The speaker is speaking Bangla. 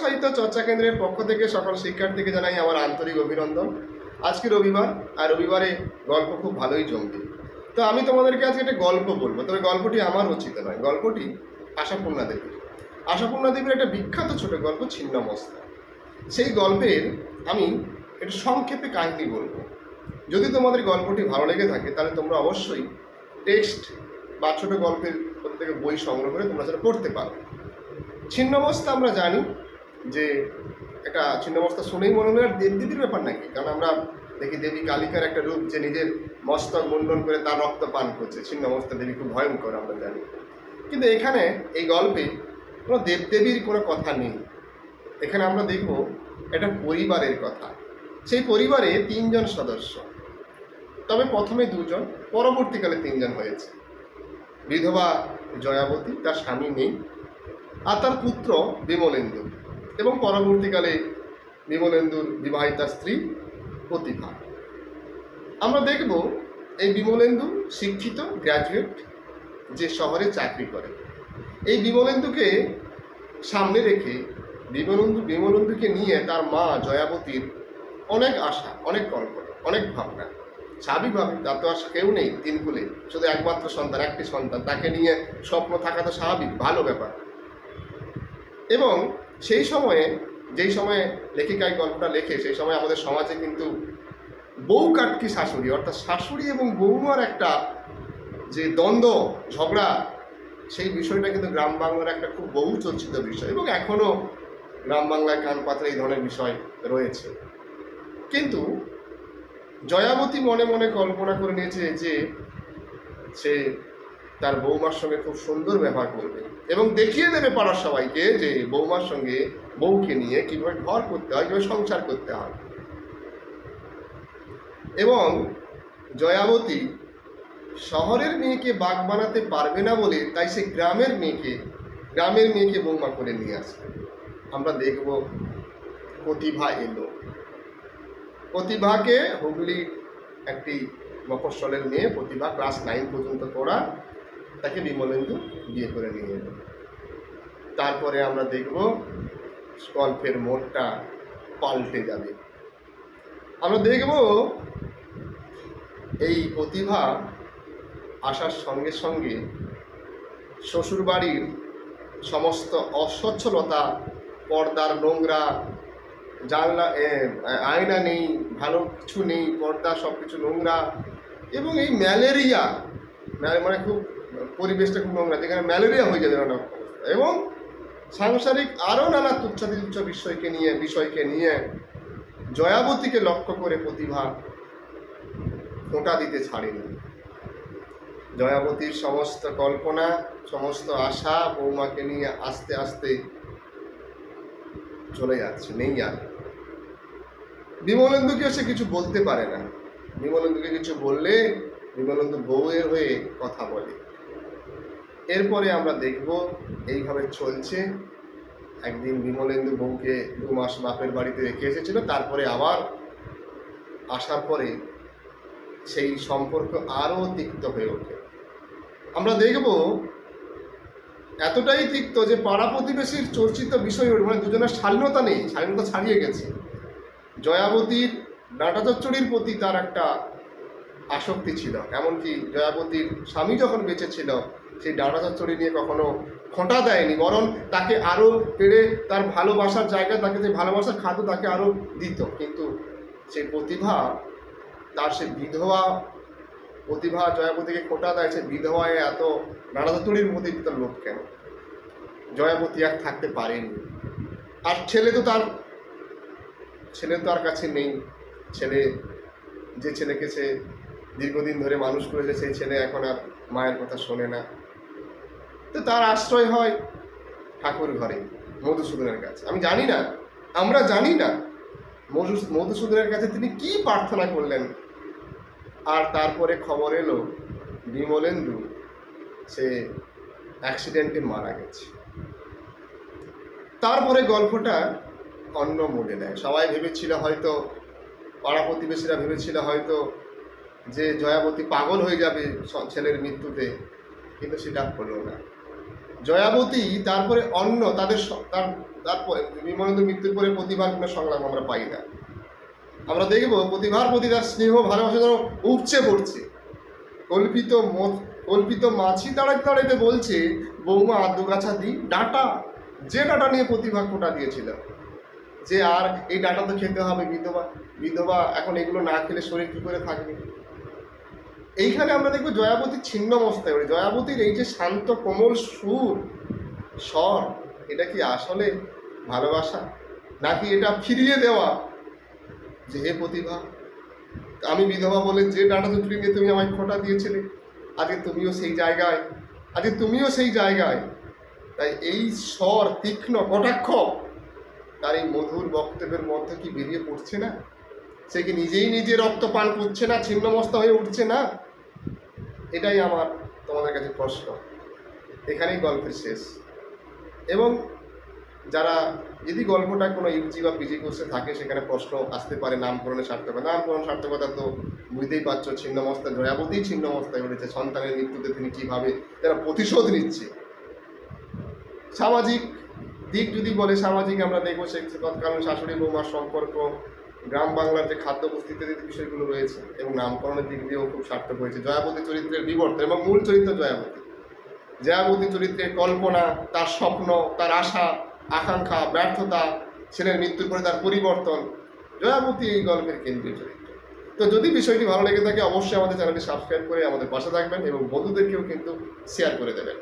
সাহিত্য চর্চা কেন্দ্রের পক্ষ থেকে সকল শিক্ষার্থীকে জানাই আমার আন্তরিক অভিনন্দন। আজকে রবিবার, আর রবিবারে গল্প খুব ভালোই জমবে। তো আমি তোমাদেরকে আজকে একটা গল্প বলব, তবে গল্পটি আমার রচিত নয়, গল্পটি আশাপূর্ণা দেবীর। আশাপূর্ণা দেবীর একটা বিখ্যাত ছোট গল্প, ছিন্নমস্তা। সেই গল্পের আমি একটু সংক্ষেপে কাহিনী বলব। যদি তোমাদের গল্পটি ভালো লেগে থাকে, তাহলে তোমরা অবশ্যই টেক্সট বা ছোটো গল্পের প্রত্যেকে বই সংগ্রহ করে তোমরা সেটা পড়তে পারো। ছিন্নমস্তা আমরা জানি যে একটা ছিন্নমস্তা শুনেই মনে হয় দেবদেবীর ব্যাপার নাকি? কারণ আমরা দেখি দেবী কালিকার একটা রূপ যে নিজের মস্তক মুন্ডন করে তার রক্ত পান করছে। ছিন্নমস্তা দেবী খুব ভয়ঙ্কর, আমরা জানি। কিন্তু এখানে এই গল্পে কোনো দেবদেবীর কোনো কথা নেই। এখানে আমরা দেখব একটা পরিবারের কথা। সেই পরিবারে তিনজন সদস্য। তবে প্রথমে দুজন, পরবর্তীকালে তিনজন হয়েছে। বিধবা জয়াবতী, তার স্বামী নেই আর তার পুত্র বিমলেন্দু। এবং পরবর্তীকালে বিমলেন্দুর বিবাহিতা স্ত্রী প্রতিভা। আমরা দেখব এই বিমলেন্দু শিক্ষিত গ্র্যাজুয়েট যে শহরে চাকরি করে। এই বিমলেন্দুকে সামনে রেখে বিমলেন্দু, বিমলেন্দুকে নিয়ে তার মা জয়াবতীর অনেক আশা, অনেক কল্পনা, অনেক ভাবনা। স্বাভাবিকভাবে তার তো আর কেউ নেই তিন কুলে, শুধু একমাত্র সন্তান, একটি সন্তান। তাকে নিয়ে স্বপ্ন থাকা তো স্বাভাবিক, ভালো ব্যাপার। এবং সেই সময়ে, যেই সময়ে লেখিকায় গল্পটা লেখে, সেই সময় আমাদের সমাজে কিন্তু বউ কাটকি শাশুড়ি, অর্থাৎ শাশুড়ি এবং বৌমার একটা যে দ্বন্দ্ব, ঝগড়া, সেই বিষয়টা কিন্তু গ্রাম বাংলার একটা খুব বহু চর্চিত বিষয় এবং এখনও গ্রাম বাংলায় কান পাত্রে এই ধরনের বিষয় রয়েছে। কিন্তু জয়াবতী মনে মনে কল্পনা করে নিয়েছে যে সে তার বৌমার সঙ্গে খুব সুন্দর ব্যবহার করবে। এবং দেখিয়ে দেবে পাড়ার সবাইকে যে বৌমার সঙ্গে বউকে নিয়ে কীভাবে ঘর করতে হয়, কীভাবে সংসার করতে হয়। এবং জয়াবতী শহরের মেয়েকে বাঘ বানাতে পারবে না বলে তাই সে গ্রামের মেয়েকে গ্রামের মেয়েকে বৌমা করে নিয়ে আসবে। আমরা দেখব প্রতিভা এলো। প্রতিভাকে হুগলি একটি মফস্বলের মেয়ে প্রতিভা ক্লাস নাইন পর্যন্ত পড়া তাকে বিমলেন্দু বিয়ে করে নিয়ে এলো। তারপরে আমরা দেখব গল্পের মোড়টা পাল্টে যাবে। আমরা দেখব এই প্রতিভা আসার সঙ্গে সঙ্গে শ্বশুরবাড়ির সমস্ত অস্বচ্ছলতা পর্দার নোংরা, জানলা আয়না নেই, ভালো কিছু নেই, পর্দা সব কিছু নোংরা এবং এই ম্যালেরিয়া ম্যা- মানে খুব পরিবেশটা খুব নোংরা যেখানে ম্যালেরিয়া হয়ে যাবে নানা এবং সাংসারিক আরও নানা তুচ্ছাতি তুচ্ছ বিষয়কে নিয়ে বিষয়কে নিয়ে জয়াবতীকে লক্ষ্য করে প্রতিভা ফোঁটা দিতে ছাড়েনি। জয়াবতীর সমস্ত কল্পনা, সমস্ত আশা বৌমাকে নিয়ে আস্তে আস্তে চলে যাচ্ছে, নেই আর। বিমলেন্দুকে সে কিছু বলতে পারে না। বিমলেন্দুকে কিছু বললে বিমলেন্দু বউয়ের হয়ে কথা বলে। এরপরে আমরা দেখব এইভাবে চলছে। একদিন বিমলেন্দু বউকে দু মাস বাপের বাড়িতে রেখে এসেছিল, তারপরে আবার আসার পরে সেই সম্পর্ক আরও তিক্ত হয়ে ওঠে। আমরা দেখব এতটাই তিক্ত যে পাড়া প্রতিবেশীর চর্চিত বিষয় মানে দুজনের শালীনতা নেই, শালীনতা ছাড়িয়ে গেছে। জয়াবতীর ডাঁটা প্রতি তার একটা আসক্তি ছিল, এমনকি জয়াবতীর স্বামী যখন বেঁচে ছিল সেই ডাঁটা চচ্চড়ি নিয়ে কখনো খোঁটা দেয়নি, বরং তাকে আরও পেরে তার ভালোবাসার জায়গায় তাকে যে ভালোবাসার খাদ্য তাকে আরও দিত। কিন্তু সেই প্রতিভা, তার সে বিধবা প্রতিভা জয়াপতিকে খোঁটা দেয়, সে বিধবায় এত ডাঁটা চচ্চড়ির প্রতি তার লোক কেন? জয়াপতি আর থাকতে পারেনি। আর ছেলে তো তার, ছেলে তো আর কাছে নেই। ছেলে, যে ছেলেকে সে দীর্ঘদিন ধরে মানুষ করেছে, সেই ছেলে এখন আর মায়ের কথা শোনে না। তো তার আশ্রয় হয় ঠাকুর ঘরে, মধুসূদনের কাছে। আমি জানি না, আমরা জানি না মধু মধুসূদনের কাছে তিনি কি প্রার্থনা করলেন। আর তারপরে খবর এলো, বিমলেন্দু, সে অ্যাক্সিডেন্টে মারা গেছে। তারপরে গল্পটা অন্য মোড়ে নেয়। সবাই ভেবেছিল হয়তো, পাড়া প্রতিবেশীরা ভেবেছিল হয়তো যে জয়াবতী পাগল হয়ে যাবে ছেলের মৃত্যুতে, কিন্তু সেটা হলো না। জয়াবতী, তারপরে অন্য তাদের তার, তারপরে বিমলেন্দু মৃত্যুর পরে প্রতিভার কোনো সংলাপ আমরা পাই না। আমরা দেখব প্রতিভার প্রতি তার স্নেহ, ভালোবাসা যেন উপচে পড়ছে। কল্পিত কল্পিত মাছি দাঁড়াতে দাঁড়াইতে বলছে, বৌমা আদু গাছা দি, ডাটা। যে ডাটা নিয়ে প্রতিভা কোটা দিয়েছিল। যে আর, এই ডাটা তো খেতে হবে, বিধবা বিধবা, এখন এগুলো না খেলে শরীর কী করে থাকবে? এইখানে আমরা দেখব জয়াবতীর ছিন্ন মস্তায় ওই জয়াবতীর এই যে শান্ত, কোমল সুর, স্বর, এটা কি আসলে ভালোবাসা? নাকি এটা ফিরিয়ে দেওয়া? যে হে প্রতিভা, আমি বিধবা বলে যে ডাটা দুটি নিয়ে তুমি আমায় খোটা দিয়েছিলে, আজকে তুমিও সেই জায়গায়, আজকে তুমিও সেই জায়গায়। তাই এই স্বর তীক্ষ্ণ, কটাক্ষ, তার এই মধুর বক্তব্যের মধ্যে কি বেরিয়ে পড়ছে না? সে কি নিজেই নিজে রক্ত পান করছে না, ছিন্নমস্তা হয়ে উঠছে না? এটাই আমার তোমাদের কাছে প্রশ্ন। এখানেই গল্পের শেষ। এবং যারা যদি গল্পটা কোনো ইউজি বা পিজি কোর্সে থাকে, সেখানে প্রশ্ন আসতে পারে নামকরণের সার্থকতা। নামকরণ সার্থকতা তো বুঝতেই পারছ, ছিন্নমস্তা, জয়াবতী ছিন্নমস্তায় উঠেছে। সন্তানের মৃত্যুতে তিনি কীভাবে তারা প্রতিশোধ নিচ্ছে? সামাজিক দিক যদি বলে, সামাজিক আমরা দেখব সে তৎকালীন শাশুড়ি বৌমার সম্পর্ক গ্রাম বাংলার যে খাদ্য বস্তিতে যে বিষয়গুলো রয়েছে এবং নামকরণের দিক দিয়েও খুব সার্থক হয়েছে। জয়াবতী চরিত্রের বিবর্তন এবং মূল চরিত্র জয়াবতী। জয়াবতী চরিত্রের কল্পনা, তার স্বপ্ন, তার আশা, আকাঙ্ক্ষা, ব্যর্থতা, ছেলের মৃত্যুর পরে তার পরিবর্তন, জয়াবতী এই গল্পের কেন্দ্রীয় চরিত্র। তো যদি বিষয়টি ভালো লেগে থাকে, অবশ্যই আমাদের চ্যানেলটি সাবস্ক্রাইব করে আমাদের পাশে থাকবেন এবং বন্ধুদেরকেও কিন্তু শেয়ার করে দেবেন।